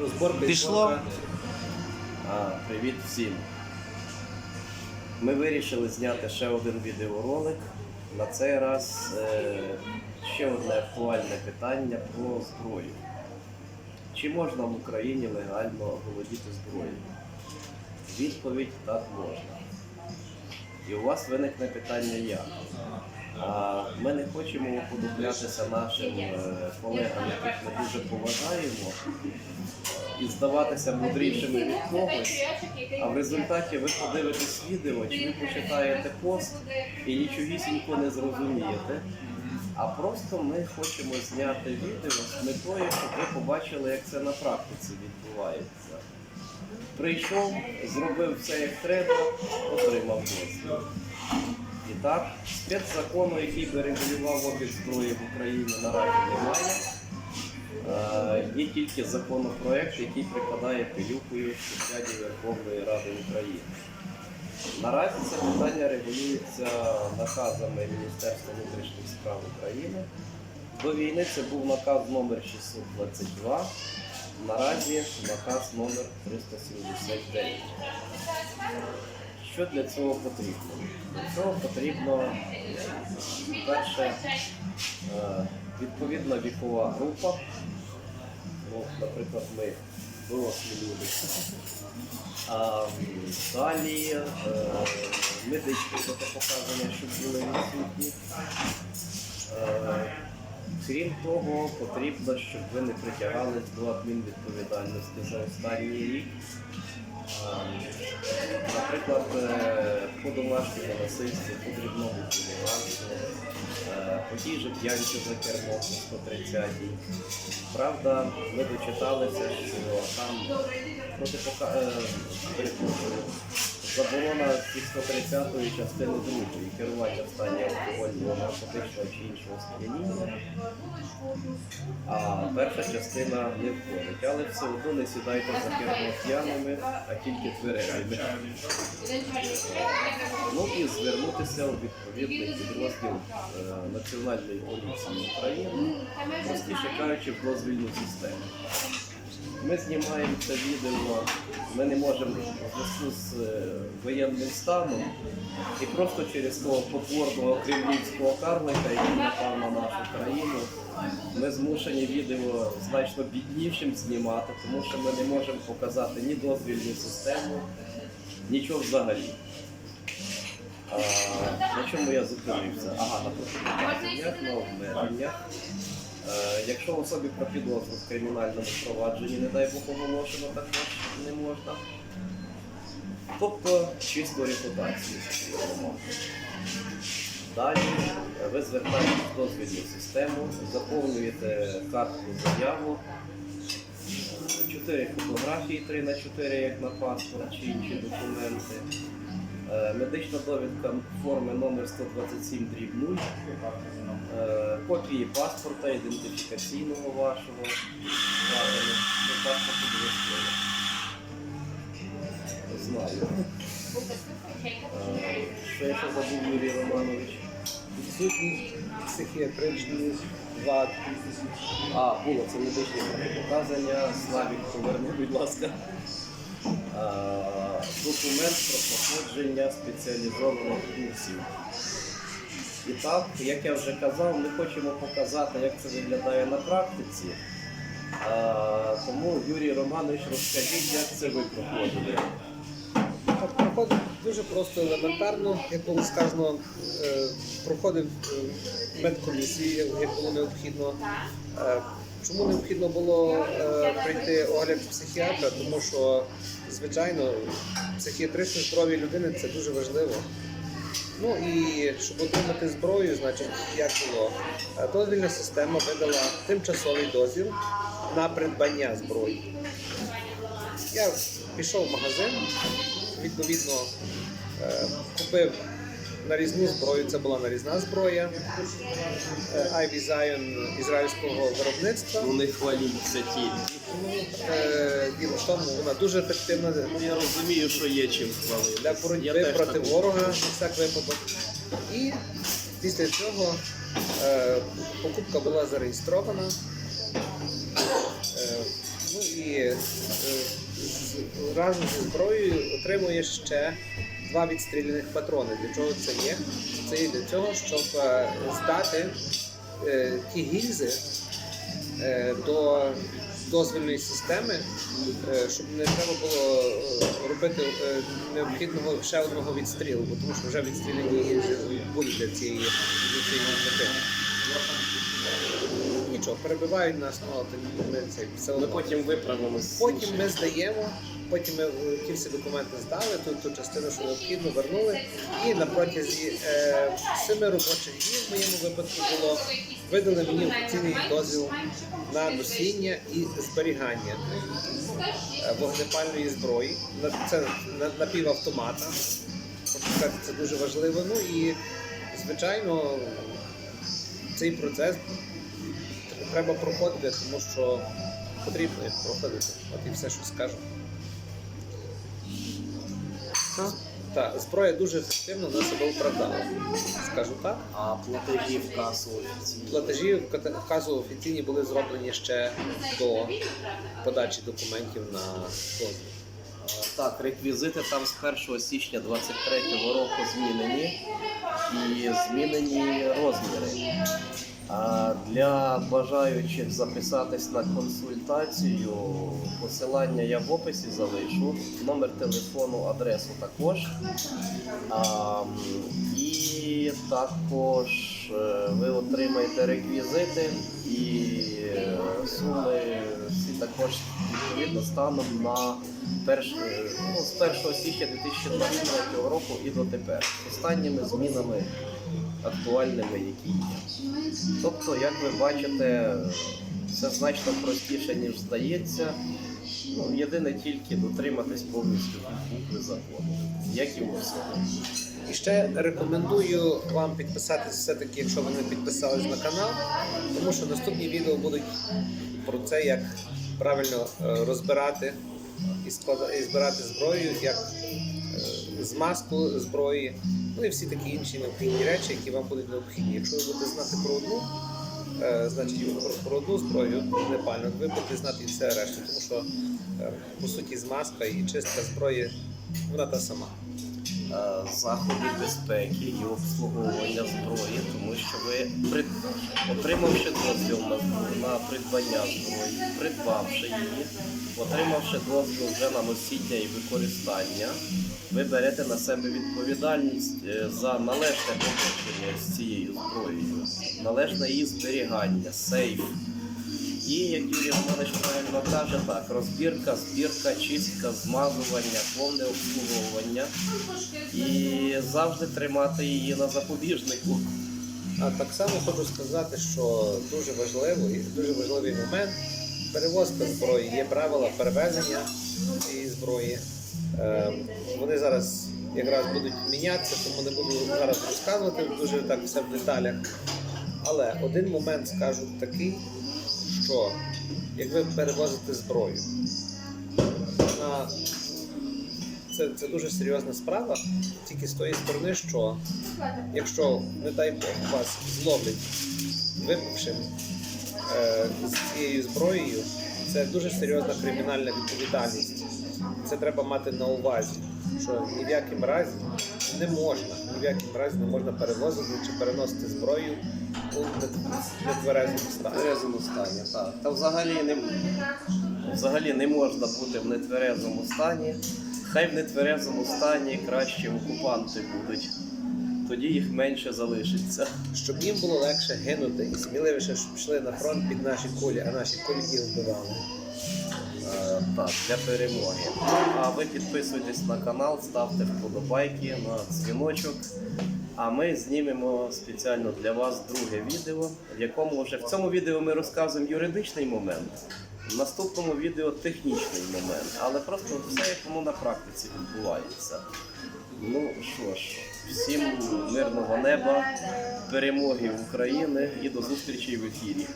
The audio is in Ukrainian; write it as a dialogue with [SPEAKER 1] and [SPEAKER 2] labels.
[SPEAKER 1] Розбор
[SPEAKER 2] Пішло.
[SPEAKER 1] А, привіт всім. Ми вирішили зняти ще один відеоролик. На цей раз е, ще одне актуальне питання про зброю. Чи можна в Україні легально володіти зброєю? Відповідь так можна. І у вас виникне питання як? Ми не хочемо уподоблятися нашим е, колегам, яких ми дуже поважаємо, і здаватися мудрішими від когось. А в результаті ви подивитесь відео, чи ви почитаєте пост і нічогісінько не зрозумієте. А просто ми хочемо зняти відео з метою, щоб ви побачили, як це на практиці відбувається. Прийшов, зробив все як треба, отримав дозвіл. Так, спецзакону, який би регулював обіг зброї в Україні, наразі немає. Е, Є тільки законопроект, який припадає пилюкою сесіаді Верховної Ради України. Наразі це питання регулюється наказами Міністерства внутрішніх справ України. До війни це був наказ номер 622, наразі наказ номер 379. Що для цього потрібно? Для цього потрібно перше е, відповідна вікова група. Ну, наприклад, ми дорослі люди. А, далі е, медичні протипоказання, щоб були відсутні. Е, Крім того, потрібно, щоб ви не притягались до адмінвідповідальності за останній рік. Е, Наприклад, е, по домашній насильстві, по дрібному хуліганству, е, по же п'янці за кермо по 130 Правда, ми дочиталися, що там протипока... заборона зі 130 частини 2 керування в стані алкогольного, наркотичного чи іншого сп'яніння. А перша частина не входить. Але все одно не сідайте за кермо п'яними, а тільки тверезими. Ну і звернутися у відповідний підрозділ е, Національної поліції України, простіше кажучи, в дозвільну систему. Ми знімаємо це відео, ми не можемо зв'язку з е, воєнним станом і просто через того потворного кремлівського карлика, який напав на нашу країну, ми змушені відео значно біднішим знімати, тому що ми не можемо показати ні дозвільну систему, нічого взагалі. А, на чому я зупинився? Ага, на обмеженнях. Е, Якщо особі про підозру в кримінальному провадженні, не дай Бог оголошено, також не можна. Тобто чисто репутацію. Далі ви звертаєтесь в дозвільну систему, заповнюєте картку заяву, чотири фотографії 3 на 4 як на паспорт чи інші документи. Е, Медична довідка форми номер 127 дріб 0, е, копії паспорта, ідентифікаційного вашого, паспорту обов'язково. Знаю. Е, Що я ще забув, Юрій Романович?
[SPEAKER 2] Відсутність психіатричної вад.
[SPEAKER 1] А, було це медичні показання. Славік, поверни, будь ласка. А, документ про походження спеціалізованих курсів. І так, як я вже казав, ми хочемо показати, як це виглядає на практиці. Тому, Юрій Романович, розкажіть, як це ви проходили.
[SPEAKER 2] Так, проходить дуже просто елементарно, як було сказано, е, проходив е, медкомісії, як необхідно. Чому необхідно було е, прийти огляд психіатра? Тому що, звичайно, психіатричне здоров'я людини це дуже важливо. Ну і щоб отримати зброю, значить, як було, Е, дозвільна система видала тимчасовий дозвіл на придбання зброї. Я пішов в магазин, відповідно е, купив нарізну зброю, це була нарізна зброя е, Ivy Zion ізраїльського виробництва.
[SPEAKER 1] Ну не хваліться ті.
[SPEAKER 2] Е, Діло в тому, вона дуже ефективна
[SPEAKER 1] Ну я розумію, що є чим хвалити.
[SPEAKER 2] для боротьби проти
[SPEAKER 1] так
[SPEAKER 2] ворога на всяк випадок. І після цього е, покупка була зареєстрована. Е, ну і е, разом зі зброєю отримує ще два відстріляних патрони. Для чого це є? Це є для цього, щоб е, здати е, ті гільзи е, до дозвільної системи, щоб не треба було робити необхідного ще одного відстрілу, тому що вже відстріляні гільзи будуть для цієї для цієї мети. Нічого, перебивають нас, ну от ми це все
[SPEAKER 1] Ми
[SPEAKER 2] одно.
[SPEAKER 1] потім виправимо.
[SPEAKER 2] Потім ми здаємо, потім ми е, ті всі документи здали, ту, ту частину, що необхідно, вернули. І на протязі е, семи робочих днів в моєму випадку було видали мені офіційний дозвіл на носіння і зберігання е, вогнепальної зброї. Це напівавтомата. Хочу це дуже важливо. Ну і звичайно, цей процес треба проходити, тому що потрібно їх проходити. От і все, що скажу. Так, зброя дуже ефективно на себе вправдала. Скажу так.
[SPEAKER 1] А платежі в касу офіційні.
[SPEAKER 2] Платежі в вказу офіційні були зроблені ще до подачі документів на дозвіл.
[SPEAKER 1] Так, реквізити там з 1 січня 23 року змінені і змінені розміри. Для бажаючих записатись на консультацію, посилання я в описі залишу, номер телефону, адресу також. І також е, ви отримаєте реквізити і е, суми всі також відповідно станом на перш, е, ну, з 1 січня 2023 року і дотепер з останніми змінами актуальними, які є. Тобто, як ви бачите, все значно простіше, ніж здається. Ну, єдине тільки дотриматись повністю букви закону, як і у всьому.
[SPEAKER 2] І ще рекомендую вам підписатися все-таки, якщо ви не підписались на канал, тому що наступні відео будуть про це, як правильно е, розбирати і, збирати зброю, як е, змазку зброї, ну і всі такі інші необхідні речі, які вам будуть необхідні. Якщо ви будете знати про одну, е, значить про, про одну зброю непально, ви будете знати і все решту, тому що е, по суті змазка і чистка зброї вона та сама.
[SPEAKER 1] е, заходи безпеки і обслуговування зброї, тому що ви при- отримавши дозвіл на придбання зброї, придбавши її, отримавши дозвіл вже на носіння і використання, ви берете на себе відповідальність е, за належне поводження з цією зброєю, належне її зберігання, сейф. І як Юрій Романович правильно каже, так, розбірка, збірка, чистка, змазування, повне обслуговування і завжди тримати її на запобіжнику.
[SPEAKER 2] А так само хочу сказати, що дуже важливо і дуже важливий момент перевозка зброї. Є правила перевезення цієї зброї. Е, Вони зараз якраз будуть мінятися, тому не буду зараз розказувати дуже так все в деталях. Але один момент скажу такий, що як ви перевозите зброю, вона це, це дуже серйозна справа, тільки з тої сторони, що якщо, не дай Бог, вас зловлять випившим е, з цією зброєю, це дуже серйозна кримінальна відповідальність. Це треба мати на увазі, що ні в якому разі не можна, ні в якому разі не можна перевозити чи переносити зброю у нетверезому стані.
[SPEAKER 1] тверезому стані, так. Та взагалі не, взагалі не можна бути в нетверезому стані. Хай в нетверезому стані краще окупанти будуть. Тоді їх менше залишиться.
[SPEAKER 2] Щоб їм було легше гинути і сміливіше щоб пішли на фронт під наші кулі, а наші кулі їх вбивали.
[SPEAKER 1] Так, для перемоги. А ви підписуйтесь на канал, ставте вподобайки на дзвіночок. А ми знімемо спеціально для вас друге відео, в якому вже в цьому відео ми розказуємо юридичний момент, в наступному відео технічний момент, але просто все як воно на практиці відбувається. Ну що ж, всім мирного неба, перемоги України і до зустрічі в ефірі.